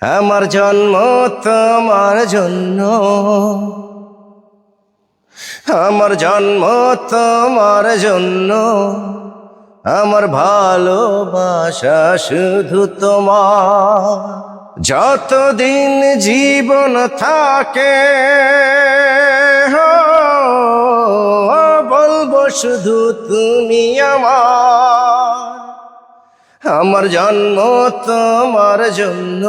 আমার জন্ম তোমার জন্য। আমার জন্ম তোমার জন্য। আমার ভালোবাসা শুধু তোমার। যতদিন জীবন থাকে বলব শুধু তুমি আমার। আমার জন্ম তোমার জন্য।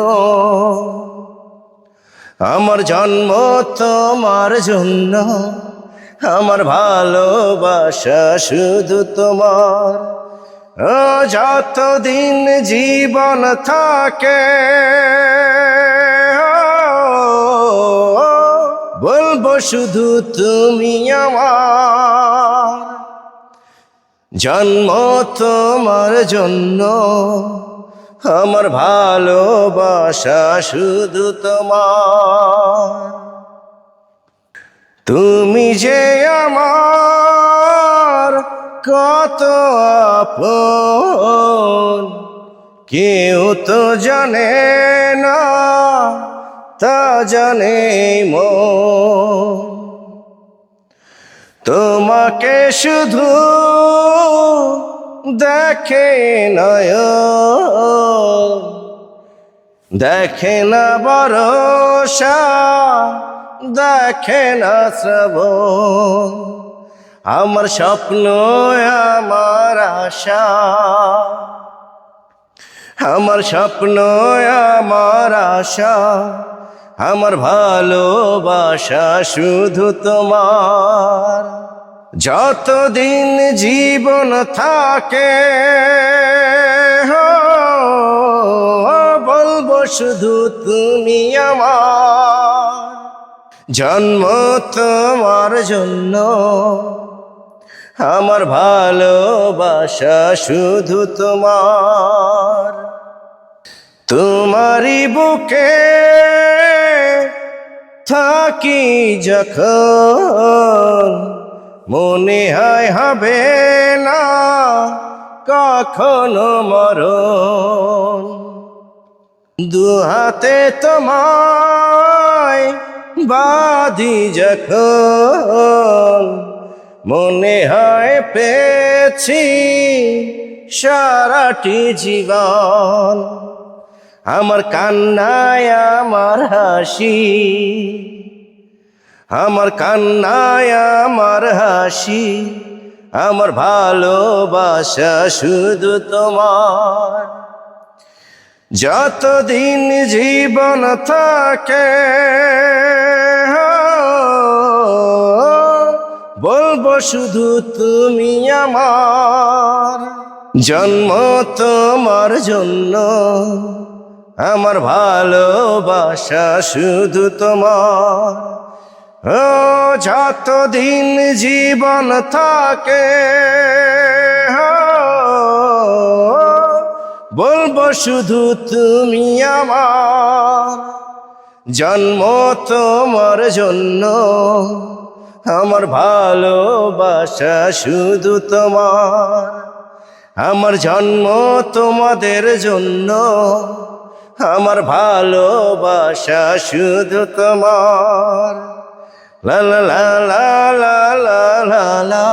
আমার জন্ম তোমার জন্য। আমার ভালোবাসা শুধু তোমার। যতদিন জীবন থাকে। বলব শুধু তুমি আমার। জন্ম তোমার জন্য। আমার ভালোবাসা শুধু তোমার। তুমি যে আমার কত আপন, কেউ তো জানে না, তা জানে মন। তোমাকে শুধু দেখে নয়, দেখে না ভরসা, দেখে না শ্রবণ। আমার স্বপ্ন, আমার আশা, আমার স্বপ্ন, আমার আশা, আমার ভালোবাসা শুধু তোমার। যতদিন জীবন থাকে বলব শুধু তুমি আমার। জন্ম তোমার জন্য, আমার ভালোবাসা শুধু তোমার। তোমারই বুকে থাকি যখন মনে হয় হবে না কখনো মরণ। দু হাতে তোমায় বাদি যখন মনে হয় পেয়েছি সারাটি জীবন। আমার কান্নায়, আমার হাসি আমার কান্নায় আমার হাসি, আমার ভালোবাসা শুধু তোমার। যতদিন জীবন থাকে, বলব শুধু তুমি আমার। জন্ম তোমার জন্য, আমার ভালোবাসা শুধু তোমার। ও যতদিন জীবন থাকে বলব শুধু তুমি আমার জন্ম তোমার জন্য। আমার ভালোবাসা শুধু তোমার, আমার জন্ম তোমাদের জন্য। আমার ভালোবাসা শুধু তোমার। লা লা লা লা লা লা লা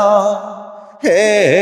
হে